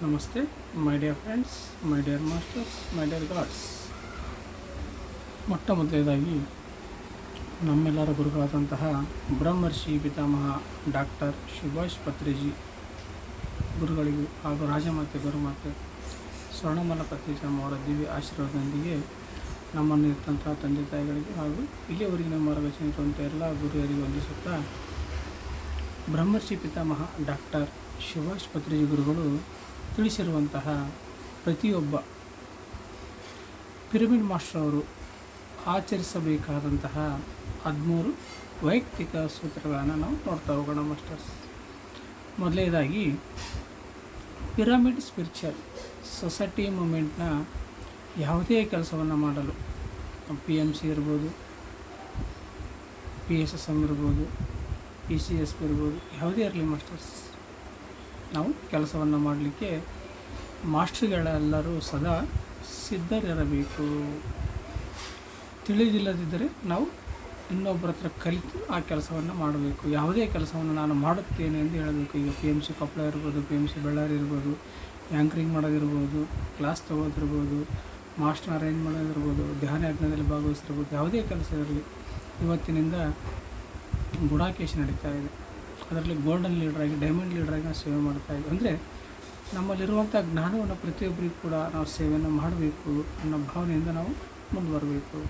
ನಮಸ್ತೆ my dear friends my dear masters my dear gods ಮೊಟ್ಟ ಮೊದಲನೇದಾಗಿ ನಮ್ಮೆಲ್ಲರ ಗುರುಗಳಾದಂತಹ ಬ್ರಹ್ಮರ್ಷಿ ಪಿತಾಮಹ ಡಾಕ್ಟರ್ ಸುಭಾಷ್ ಪತ್ರಿಜಿ ಗುರುಗಳಿಗೂ ಹಾಗೂ ರಾಜಮಾತೆ ಗುರುಮಾತೆ ಸ್ವರ್ಣಮಲ ಪತ್ರಿಜಿ ಅವರ ದಿವ್ಯ ಆಶೀರ್ವಾದದೊಂದಿಗೆ ನಮ್ಮನ್ನು ಇರ್ತಂತಹ ತಂದೆ ತಾಯಿಗಳಿಗೆ ಹಾಗೂ ಇಲ್ಲಿಯವರೆಗೆ ನಮ್ಮ ಮಾರ್ಗದರ್ಶನ ಇರುವಂಥ ಎಲ್ಲ ಗುರುಗಳಿಗೆ ವಂದಿಸುತ್ತಾ, ಬ್ರಹ್ಮರ್ಷಿ ಪಿತಾಮಹ ಡಾಕ್ಟರ್ ಸುಭಾಷ್ ಪತ್ರಿಜಿ ಗುರುಗಳು ತಿಳಿಸಿರುವಂತಹ ಪ್ರತಿಯೊಬ್ಬ ಪಿರಮಿಡ್ ಮಾಸ್ಟರ್ ಅವರು ಆಚರಿಸಬೇಕಾದಂತಹ ಹದಿಮೂರು ವೈಯಕ್ತಿಕ ಸೂತ್ರಗಳನ್ನು ನಾವು ನೋಡ್ತಾ ಹೋಗೋಣ ಮಾಸ್ಟರ್ಸ್. ಮೊದಲನೇದಾಗಿ, ಪಿರಮಿಡ್ ಸ್ಪಿರಿಚುವಲ್ ಸೊಸೈಟಿ ಮೂಮೆಂಟ್ನ ಯಾವುದೇ ಕೆಲಸವನ್ನು ಮಾಡಲು. ಪಿ ಎಂ ಸಿ ಇರ್ಬೋದು, ಪಿ ಎಸ್ ಎಸ್ ಎಂ ಇರ್ಬೋದು ಪಿ ಸಿ ಎಸ್ ಇರ್ಬೋದು, ಯಾವುದೇ ಇರಲಿ ಮಾಸ್ಟರ್ಸ್. ನಾವು ಕೆಲಸವನ್ನು ಮಾಡಲಿಕ್ಕೆ ಮಾಸ್ಟ್ರುಗಳೆಲ್ಲರೂ ಸದಾ ಸಿದ್ಧರಿರಬೇಕು. ತಿಳಿದಿಲ್ಲದಿದ್ದರೆ ನಾವು ಇನ್ನೊಬ್ಬರ ಹತ್ರ ಕಲಿತು ಆ ಕೆಲಸವನ್ನು ಮಾಡಬೇಕು. ಯಾವುದೇ ಕೆಲಸವನ್ನು ನಾನು ಮಾಡುತ್ತೇನೆ ಎಂದು ಹೇಳಬೇಕು. ಈಗ ಪಿ ಎಂ ಸಿ ಕೊಪ್ಪಳ ಇರ್ಬೋದು, ಪಿ ಎಂ ಸಿ ಬಳ್ಳಾರಿ ಇರ್ಬೋದು ಆ್ಯಂಕರಿಂಗ್ ಮಾಡೋದಿರ್ಬೋದು ಕ್ಲಾಸ್ ತೊಗೋದಿರ್ಬೋದು ಮಾಸ್ಟರ್ ಅರೇಂಜ್ ಮಾಡೋದಿರ್ಬೋದು ಧ್ಯಾನ ಯಜ್ಞದಲ್ಲಿ ಭಾಗವಹಿಸಿರ್ಬೋದು, ಯಾವುದೇ ಕೆಲಸ ಇರಲಿ, ಇವತ್ತಿನಿಂದ ಗುಡಾಕೇಶ್ ನಡೀತಾ ಇದೆ. ಅದರಲ್ಲಿ ಗೋಲ್ಡನ್ ಲೀಡ್ರಾಗಿ ಡೈಮಂಡ್ ಲೀಡ್ರಾಗಿ ನಾವು ಸೇವೆ ಮಾಡ್ತಾ ಇದ್ದೀವಿ ಅಂದರೆ ನಮ್ಮಲ್ಲಿರುವಂಥ ಜ್ಞಾನವನ್ನು ಪ್ರತಿಯೊಬ್ಬರಿಗೂ ಕೂಡ ನಾವು ಸೇವೆಯನ್ನು ಮಾಡಬೇಕು ಅನ್ನೋ ಭಾವನೆಯಿಂದ ನಾವು ಮುಂದುವರಬೇಕು.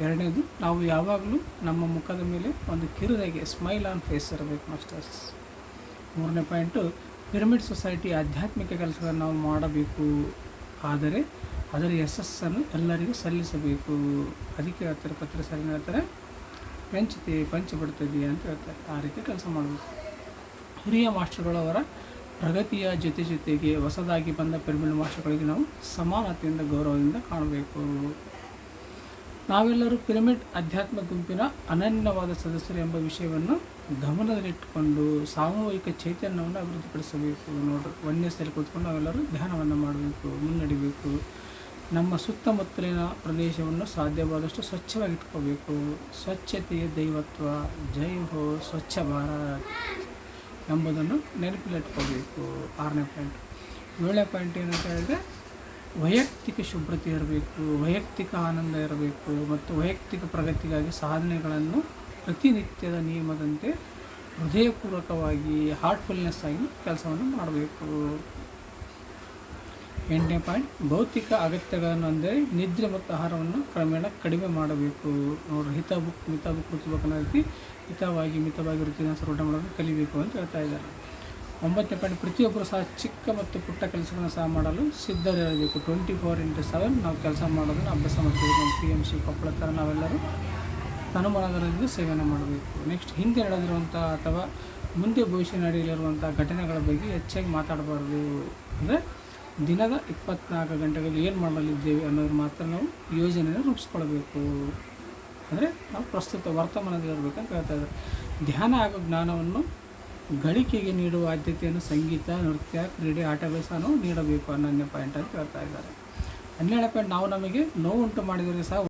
ಎರಡನೇದು, ನಾವು ಯಾವಾಗಲೂ ನಮ್ಮ ಮುಖದ ಮೇಲೆ ಒಂದು ಕಿರುದಾಗಿ ಸ್ಮೈಲ್ ಆನ್ ಫೇಸ್ ಇರಬೇಕು ಮಾಸ್ಟರ್ಸ್. ಮೂರನೇ ಪಾಯಿಂಟು ಪಿರಮಿಡ್ ಸೊಸೈಟಿ ಆಧ್ಯಾತ್ಮಿಕ ಕೆಲಸಗಳನ್ನು ನಾವು ಮಾಡಬೇಕು. ಆದರೆ, ಅದರ ಯಶಸ್ಸನ್ನು ಎಲ್ಲರಿಗೂ ಸಲ್ಲಿಸಬೇಕು. ಅದಕ್ಕೆ ಹೇಳ್ತಾರೆ ಪತ್ರ ಸರಿ ಹೇಳ್ತಾರೆ. ಪಂಚತೆ ಪಂಚಬಿಡ್ತದೆ ಅಂತ ಹೇಳ್ತಾರೆ. ಆ ರೀತಿ ಕೆಲಸ ಮಾಡಬೇಕು. ಹಿರಿಯ ಮಾಸ್ಟರ್ಗಳು ಅವರ ಪ್ರಗತಿಯ ಜೊತೆ ಜೊತೆಗೆ ಹೊಸದಾಗಿ ಬಂದ ಪಿರಮಿಡ್ ಮಾಸ್ಟರ್ಗಳಿಗೆ ನಾವು ಸಮಾನತೆಯಿಂದ ಗೌರವದಿಂದ ಕಾಣಬೇಕು. ನಾವೆಲ್ಲರೂ ಪಿರಮಿಡ್ ಅಧ್ಯಾತ್ಮ ಗುಂಪಿನ ಅನನ್ಯವಾದ ಸದಸ್ಯರು ಎಂಬ ವಿಷಯವನ್ನು ಗಮನದಲ್ಲಿಟ್ಟುಕೊಂಡು ಸಾಮೂಹಿಕ ಚೈತನ್ಯವನ್ನು ಅಭಿವೃದ್ಧಿಪಡಿಸಬೇಕು. ನೋಡ್ರಿ ಒಂದೇ ಸಲ ಕೂತ್ಕೊಂಡು ನಾವೆಲ್ಲರೂ ಧ್ಯಾನವನ್ನು ಮಾಡಬೇಕು, ಮುನ್ನಡಿಬೇಕು. ನಮ್ಮ ಸುತ್ತಮುತ್ತಲಿನ ಪ್ರದೇಶವನ್ನು ಸಾಧ್ಯವಾದಷ್ಟು ಸ್ವಚ್ಛವಾಗಿಟ್ಕೋಬೇಕು. ಸ್ವಚ್ಛತೆಯ ದೈವತ್ವ, ಜೈ ಹೋ, ಸ್ವಚ್ಛ ಭಾರತ್ ಎಂಬುದನ್ನು ನೆನಪಿಲಿಟ್ಕೋಬೇಕು ಆರನೇ ಪಾಯಿಂಟ್. ಏಳನೇ ಪಾಯಿಂಟ್ ಏನಂತ ಹೇಳಿದ್ರೆ, ವೈಯಕ್ತಿಕ ಶುಭ್ರತೆ ಇರಬೇಕು, ವೈಯಕ್ತಿಕ ಆನಂದ ಇರಬೇಕು ಮತ್ತು ವೈಯಕ್ತಿಕ ಪ್ರಗತಿಗಾಗಿ ಸಾಧನೆಗಳನ್ನು ಪ್ರತಿನಿತ್ಯದ ನಿಯಮದಂತೆ ಹೃದಯಪೂರ್ವಕವಾಗಿ ಹಾರ್ಟ್ಫುಲ್ನೆಸ್ ಆಗಿ ಕೆಲಸವನ್ನು ಮಾಡಬೇಕು. ಎಂಟನೇ ಪಾಯಿಂಟ್, ಭೌತಿಕ ಅಗತ್ಯಗಳನ್ನು ಅಂದರೆ ನಿದ್ರೆ ಮತ್ತು ಆಹಾರವನ್ನು ಕ್ರಮೇಣ ಕಡಿಮೆ ಮಾಡಬೇಕು. ನೋಡ್ರಿ ಹಿತ ಬುಕ್ ಮಿತ ಬುಕ್ ಅನ್ನೋ ರೀತಿ ಹಿತವಾಗಿ, ಮಿತವಾಗಿ ವೃತ್ತಿನ ಸರೋಟ ಮಾಡಲು ಕಲಿಬೇಕು ಅಂತ ಹೇಳ್ತಾ ಇದ್ದಾರೆ. ಒಂಬತ್ತನೇ ಪಾಯಿಂಟ್, ಪ್ರತಿಯೊಬ್ಬರು ಸಹ ಚಿಕ್ಕ ಮತ್ತು ಪುಟ್ಟ ಕೆಲಸಗಳನ್ನು ಸಹ ಮಾಡಲು ಸಿದ್ಧರಿರಬೇಕು. ಟ್ವೆಂಟಿ ಫೋರ್ ಇಂಟು ಸೆವೆನ್ ನಾವು ಕೆಲಸ ಮಾಡೋದನ್ನು ಅಭ್ಯಾಸ ಮಾಡ್ತೀವಿ. ನಮ್ಮ ಪಿ ಎಂ ಸಿ ಕೊಪ್ಪಳ ಥರ ನಾವೆಲ್ಲರೂ ತನುಮಾನದಲ್ಲಿ ಸೇವನೆ ಮಾಡಬೇಕು. ನೆಕ್ಸ್ಟ್, ಹಿಂದೆ ನಡೆದಿರುವಂಥ ಅಥವಾ ಮುಂದೆ ಭವಿಷ್ಯ ನಡೆಯಲಿರುವಂಥ ಘಟನೆಗಳ ಬಗ್ಗೆ ಹೆಚ್ಚಾಗಿ ಮಾತಾಡಬಾರ್ದು. ಅಂದರೆ ದಿನದ ಇಪ್ಪತ್ನಾಲ್ಕು ಗಂಟೆಗಳಲ್ಲಿ ಏನು ಮಾಡಲಿದ್ದೇವೆ ಅನ್ನೋದು ಮಾತ್ರ ನಾವು ಯೋಜನೆಯನ್ನು ರೂಪಿಸ್ಕೊಳ್ಬೇಕು. ಅಂದರೆ ನಾವು ಪ್ರಸ್ತುತ ವರ್ತಮಾನದಲ್ಲಿ ಇರಬೇಕಂತ ಹೇಳ್ತಾ ಇದ್ದಾರೆ. ಧ್ಯಾನ ಹಾಗೂ ಜ್ಞಾನವನ್ನು ಗಳಿಕೆಗೆ ನೀಡುವ ಆದ್ಯತೆಯನ್ನು ಸಂಗೀತ, ನೃತ್ಯ, ಕ್ರೀಡೆ ನಾವು ನೀಡಬೇಕು ಅನ್ನೋ ಪಾಯಿಂಟ್ ಅಂತ ಹೇಳ್ತಾ ಇದ್ದಾರೆ. ಹನ್ನೆರಡನೇ ಪಾಯಿಂಟ್ ನಾವು ನಮಗೆ ನೋವುಂಟು ಮಾಡಿದರೆ ಸಹ